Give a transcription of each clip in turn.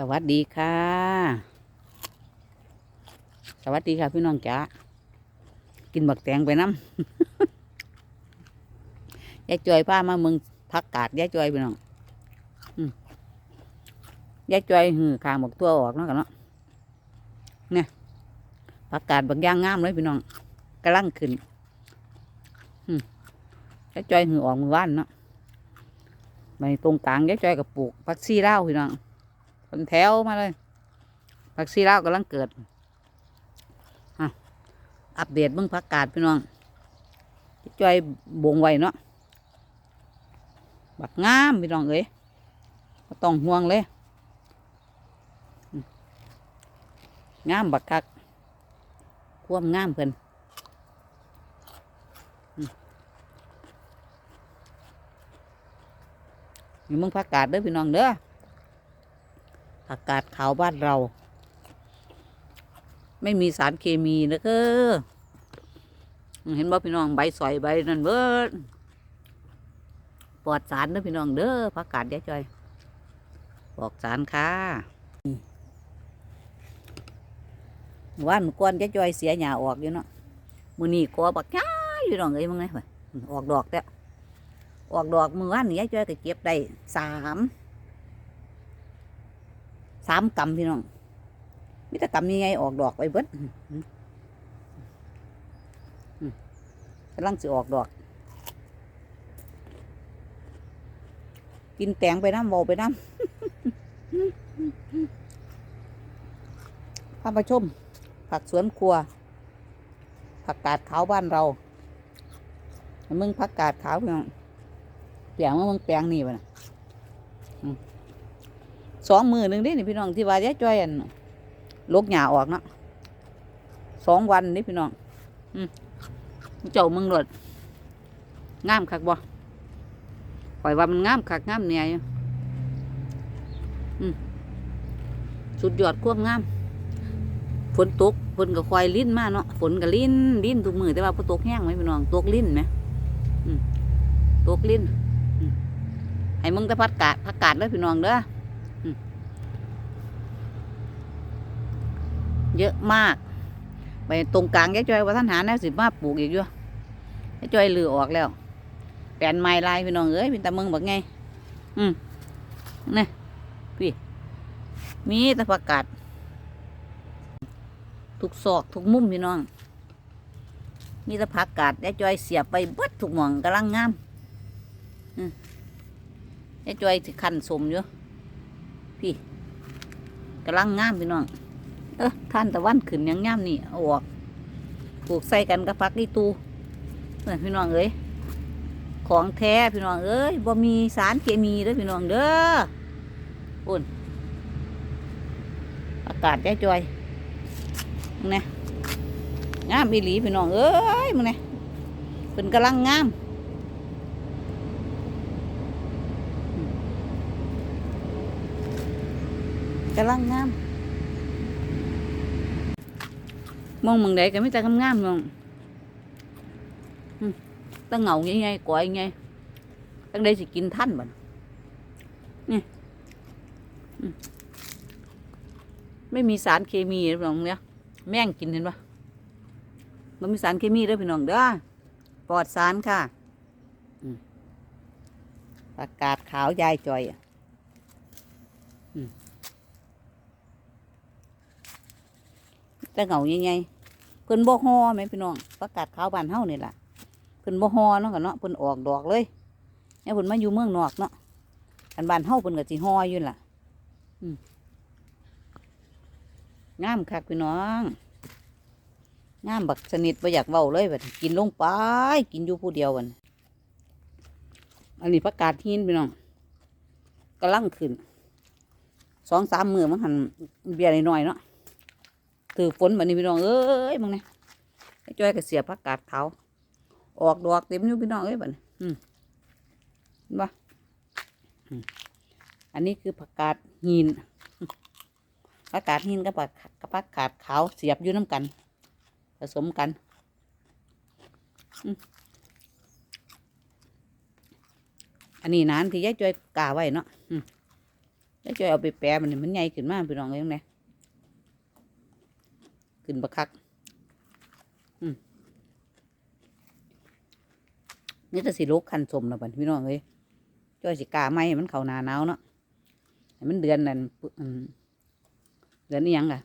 สวัสดีค่ะ สวัสดีค่ะพี่น้องจ๋ากินบักแตงไปน้ำยายจอยพามาเมืองพักกาดยายจอยพี่น้องยายจอยหือขางบักตัวออกเนาะกันเนาะเนี่ยผักกาดบักย่างงามเลยพี่น้องกำลังขึ้นยายจอยหือออกมือว่านเนาะไปตรงกลางยายจอยกับปลูกผักซี่เล่าพี่น้อง เป็นแถวมาเลยผักซี่เล่าวกำลังเกิดอะอัปเดตเบิ่งผักกาดพี่น้องจอยบงไว้เนาะบักงามพี่น้องเอ้ยต้องห่วงเลยงามบักคักความงามเพิ่นอืมนี่มึงผักกาดเด้อพี่น้องเด้อ ผักกาดขาวบ้านเรา ไม่มีสารเคมีนะเด้อเห็นบ่พี่น้องใบสอยใบนั่นเบิดปลอดสารเด้อพี่น้องเด้อผักกาดยายจอยปลอดสารค่ะว่านก้อนยายจอยเสียหญ้าออกอยู่เนาะมือนี้กอบักย้าอยู่น้องเอ้ยมึงไงวะออกดอกแล้วออกดอกมือว่านนี่ยายจอยก็เก็บได้สาม สามกำพี่น้องมิตรกำยังไงออกดอกไปเบิดกำลังสิออกดอก กินแตงไปน้ำโบไปน้ำพามาชม ผักสวนครัว ผักกาดขาวบ้านเราให้มึงผักกาดขาวพี่น้องแปลงว่ามึงแปลงนี่วะนะ สองมือหนึ่งเดินี่พี่น้องที่ว่าย้ายจ้อยอันลกหญ้าออกเนาะสองวันนี่พี่น้อง อืมเจ้ามึงหลดงามคักบ่ปล่อยว่ามันงามคักงามเนี่ยอืมสุดยอดควบงาม ฝนตกฝนก็ควายลิ้นมาเนาะฝนก็ลิ้นลิ้นทุกมือแต่ว่าพอตกแห้งไหมพี่น้องตกลิ้นไหมตกลิ้นให้มึงแต่พัดกาดพักกาดเลยพี่น้องเด้ออืม เยอะมากไปตรงกลางยายจอยว่าท่านหาแนวสิมาปลูกอีกอยู่ยายจอยลือออกแล้วแปลนไม้ลายพี่น้องเอ้ยเป็นตามึงบักไงอืมนี่พี่มีตะประกาศทุกซอกทุกมุมพี่น้อง มีตะผักกาดยายจอยเสียบไปบดทุกหม่องกำลังงามอืมยายจอยสิคันสมอยู่พี่กำลังงามพี่น้อง เออท่านตะวันขึ้นยังงามนี่ออกปลูกใส่กันกับพักอีตูเพื่อนพี่น้องเอ้ยของแท้พี่น้องเอ้ยบ่มีสารเคมีเด้อพี่น้องเด้ออุ่นอากาศใจจอยมึงเนี่ยงามอีหลีพี่น้องเอ้ยมึงเนี่ยเป็นกำลังงามกำลังงาม มองมึงใดก็ไม่แต่งามๆมองตั้งเหงา như ngay của anh ngay ตั้ง đây thì kín thanh mà nè Ừ. ไม่มีสารเคมีพี่น้องเนี่ยแม่งกินเห็นปะมันมีสารเคมีเด้อพี่น้องเด้อปลอดสารค่ะประกาศขาวยายจอยอะ อืมตั้งเหงายังไงเพิ่นบ่ฮอไหมพี่น้องประกาศขาวบ้านเฮานี่ล่ะเพิ่นบ่ฮอเนาะกันเนาะเพิ่นออกดอกเลยเนี่ยเพิ่นมาอยู่เมืองนอกเนาะกันบ้านเฮาเพิ่นก็สิฮออยู่ล่ะอืมงามคักพี่น้องงามบักสนิทบ่อยากเว้าเลยบัดกินลงไปกินอยู่ผู้เดียวกันอันนี้ประกาศหินพี่น้องกำลังขึ้นสองสามมือมันหันเบียร์หน่อยเนาะ ถือฝนแบบนี้พี่น้องเอ้ยมึงเนี่ยไอ้จ้อยก็เสียประกาศเขาออกดอกเต็มอยู่พี่น้องเอ้ยบัดนี้อืมเห็นปะอืมอันนี้คือผักกาดหินผักกาดหินกับผักกับผักกาดขาวเสียบอยู่น้ำกัน ผสมกันอันนี้นานที่ยายจอยกาไว้เนาะอืมแล้วจะเอาไปแปรมันมันใหญ่ขึ้นมากพี่น้องเลยยังไง ขึ้นบักคักอืมนี่จะสิลกคันสมแล้วบัดพี่น้องเลยจ้อยสิกาไหมมันเขานาหนาวเนาะมันเดือนนั่นเดือนนี้ยังอะ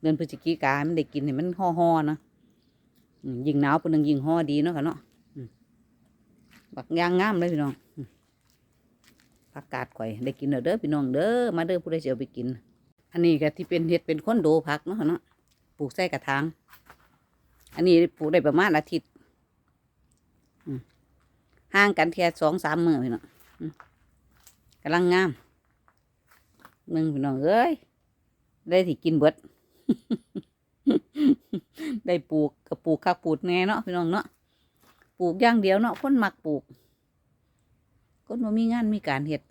เดือนพฤศจิกามันได้กินให้มันห่อห่อเนาะยิงหนาวปุ่นงยิงห่อดีเนาะค่ะเนาะอืมบักยางงามเลยพี่น้องผักกาดข่อยได้กินเด้อพี่น้องเด้อมาเด้อผู้ใดสิเอาไปกิน อันนี้ก็ที่เป็นเห็ดเป็นคอนโดผักเนาะค่ะเนาะ ปลูกใส่กระถาง อันนี้ปลูกได้ประมาณอาทิตย์ห่างกันแค่สองสามมือพี่น้องกำลังงามหนึ่งพี่น้องเอ้ย ได้ที่กินเบิด ได้ปลูกกับปลูกคักปลูกแน่เนาะพี่น้องเนาะ ปลูกอย่างเดียวเนาะคนมักปลูก คนว่ามีงานมีการเห็ด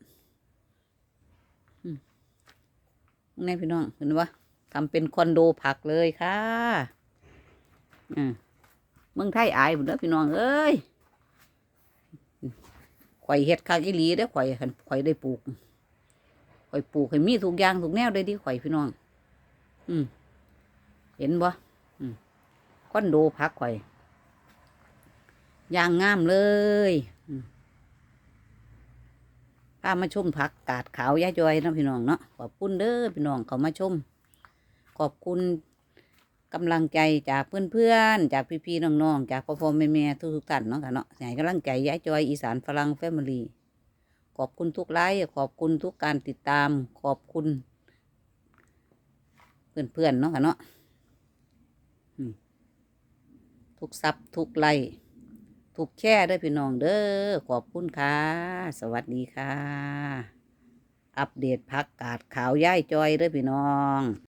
อืมไงพี่น้องเห็นปะ ทำเป็นคอนโดผักเลยค่ะอืมเมืองไทยอายหมดแล้วพี่น้องเอ้ยข่อยเห็ดคักอีหลีเด้อข่อยข่อยได้ปลูกข่อยปลูกให้มีทุกอย่างทุกแนวได้ดีข่อยพี่น้อง อืมเห็นบ่อืมคอนโดพักข่อยย่างงามเลยอืมพามาชมผักกาดขาวยาจอยนะพี่น้องเนาะขอบคุณเด้อพี่น้องเขามาชม ขอบคุณกำลังใจจากเพื่อนๆ จากพี่ๆน้องๆ จากพ่อพ่อแม่แม่ทุกๆท่านเนาะค่ะเนาะให้กำลังใจย้ายจอยอีสานฝรั่งแฟมิลี่ขอบคุณทุกไลค์ขอบคุณทุกการติดตาม ขอบคุณ เพื่อนๆเนาะค่ะเนาะทุกซับทุกไลค์ทุกแช่ด้วยพี่น้องเด้อขอบคุณค่ะ สวัสดีค่ะ อัปเดตพักกาดขาวย่ายจอยเด้อพี่น้อง